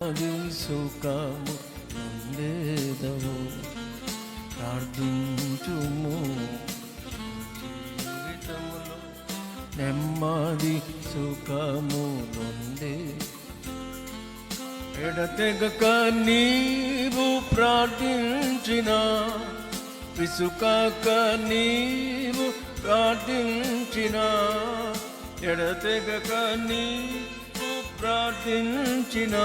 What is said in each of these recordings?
సుఖము పొందేదవు ప్రార్థించుము. జీవితములో నెమ్మది సుఖము నొందే ఎడతెగక నీవు ప్రార్థించిన విసుకాక నీవు ప్రార్థించిన ఎడతెగక నీ ప్రార్థించిన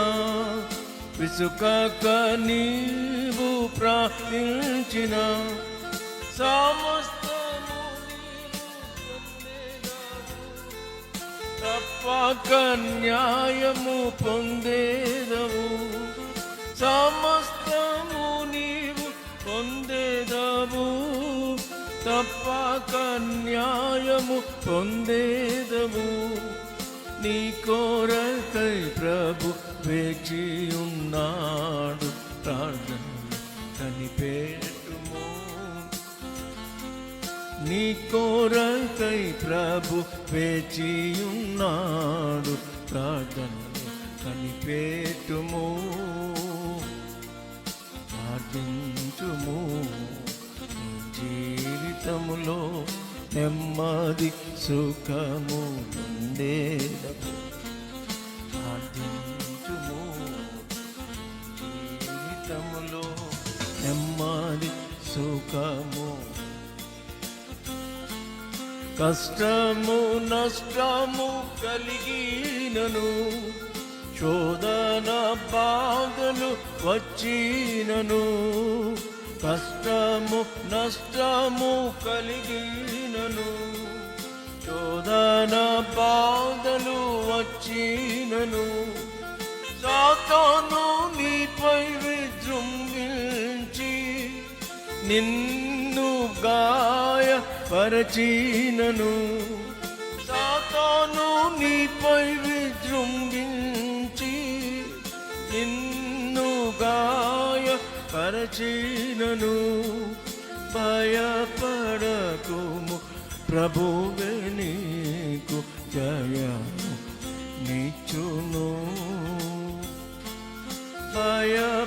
విసుకాక నీవు ప్రార్థించిన సమస్తము నీవు పొందేదావు. తప్పక న్యాయము పొందేదవు సమస్తము నీవు పొందేదవు తప్పక న్యాయము పొందేదవు నీ కోరకై ప్రభు వేచి ఉన్నాడు. ప్రార్థన కనిపెట్టుము. నీ కోరకై ప్రభు వేచియున్నాడు ప్రార్థన కనిపెట్టుము. ప్రార్థించుము. జీవితములో నెమ్మది సుఖము పొందేదము ప్రార్థించుము జీవితములో నెమ్మది సుఖము. కష్టము నష్టము కలిగినను. శోధన బాధలు వచ్చినను. కష్టము నష్టము కలిగినను. శోధన బాధలు వచ్చినను. సాతాను నీపై విజృంభించి నిన్ను గాయ పరచీనను సాతాను నీపై విజృంభించి నిన్ను గాయ పరచీనను భయపడకుము ప్రభువే నీకు జయము నిచ్చును భయపడకుము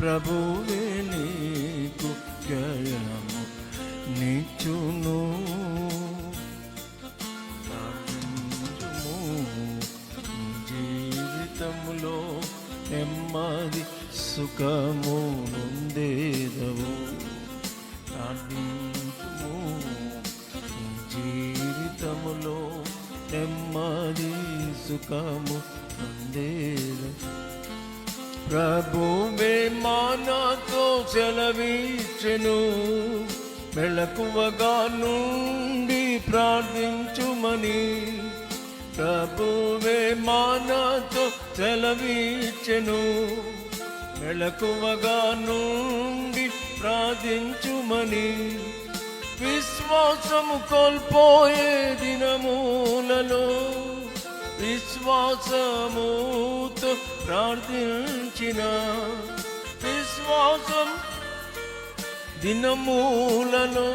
ప్రభువే నీకు జయము నిచ్చును జీవితములో నెమ్మది సుఖము నొందేదవు. ప్రార్థించుము జీవితములో నెమ్మది సుఖము నొందేదవు ప్రభువే మానతో సెలవిచ్చెను మెళకువగా నుండి ప్రార్థించుమని. ప్రభువే మానతో సెలవిచ్చెను మెళకువగా నుండి ప్రార్థించుమని విశ్వాసము కోల్పోయే దినములలో విశ్వాసముతో ప్రార్థించిన విశ్వాసం దినమూలలో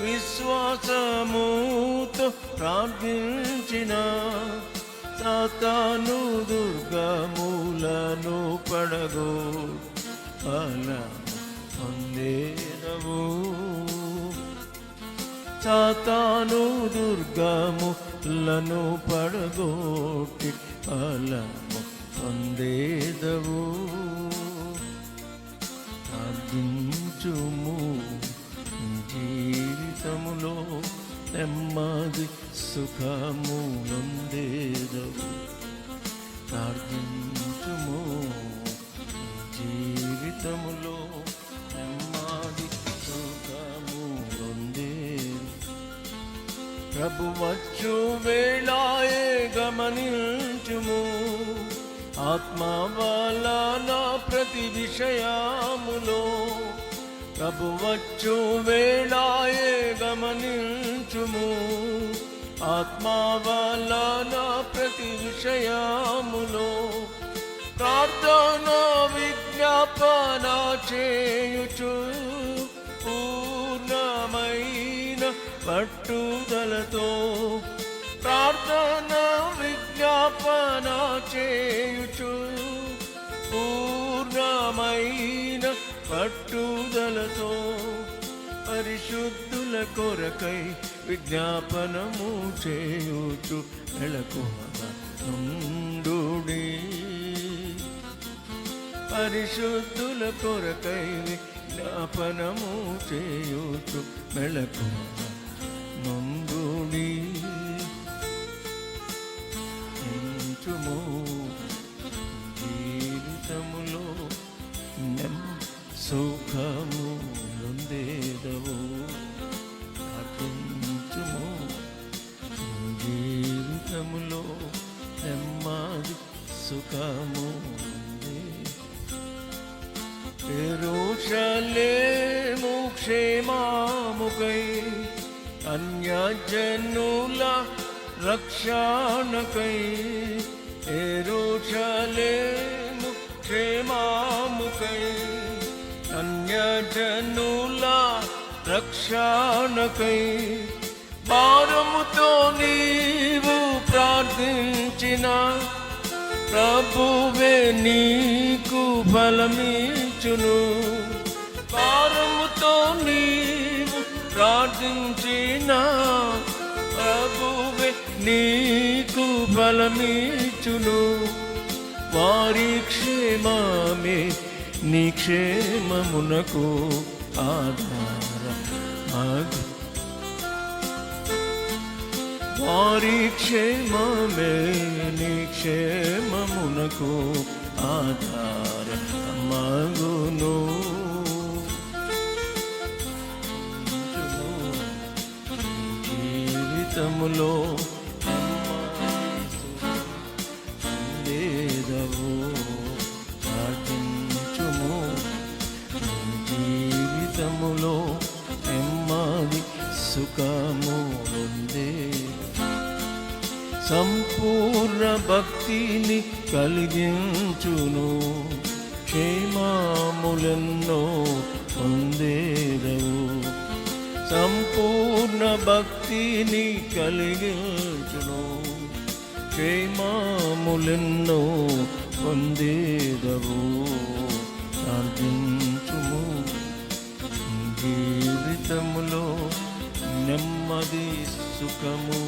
విశ్వాసముతో ప్రార్థించిన సాతాను దుర్గములను పడగో అలా. పొందేదవు సాతాను దుర్గములను పడగొట్టి ఫలము పొందేదవు. ప్రార్థించుము జీవితములో నెమ్మది సుఖము నొందేదవు. ప్రార్థించుము జీవితములో నెమ్మది సుఖము నొందేదు ప్రభు వచ్చు వేళాయే గమనించుము. ఆత్మ నా ప్రతి విషయాములో. ప్రభు వచ్చు వేళాయే గమనించుము. ఆత్మ నా ప్రతి విషయాములో. ప్రార్థనా విద్య విజ్ఞాపన చేయుచు పూర్ణమైన పట్టుదలతో ప్రార్థన విజ్ఞాపన చేయుచు పూర్ణమైన పట్టుదలతో పరిశుద్ధుల కొరకై విజ్ఞాపనము చేయుచు మెళకువగా నుండుడి పరిశుద్ధుల కొరకై జ్ఞాపనము చేయుచు మెళకు నుండుడి ఎంచుము. జీవితములో నెమ్ సుఖము నొందేదవు. ప్రార్థించుము జీవితములో నెమ్మది సుఖము అన్యజనుల రక్షణకై ఎరుషలేము క్షేమాముకై అన్యజనుల రక్షణకై భారముతో నీవు ప్రార్థించిన ప్రభువే నీకు ఫలమిచ్చును భారముతో నీవు ప్రార్థించ నా ప్రభువే నీకు బలమీచును. వారి క్షేమమే నీ క్షేమమునకు ఆధార. వారి క్షేమమే నీ క్షేమమునకు ఆధార. జీవితములో లేదవు ప్రార్థించుము. జీవితములో నెమ్మది సుఖము ఉందే. సంపూర్ణ భక్తిని కలిగించును. క్షేమాములెన్నో పొందేదవు. సంపూర్ణ భక్తిని కలిగించును. క్షేమాములెన్నో పొందేదవు ప్రార్థించుము. జీవితములో నెమ్మది సుఖము జీవితములో నెమ్మది సుఖము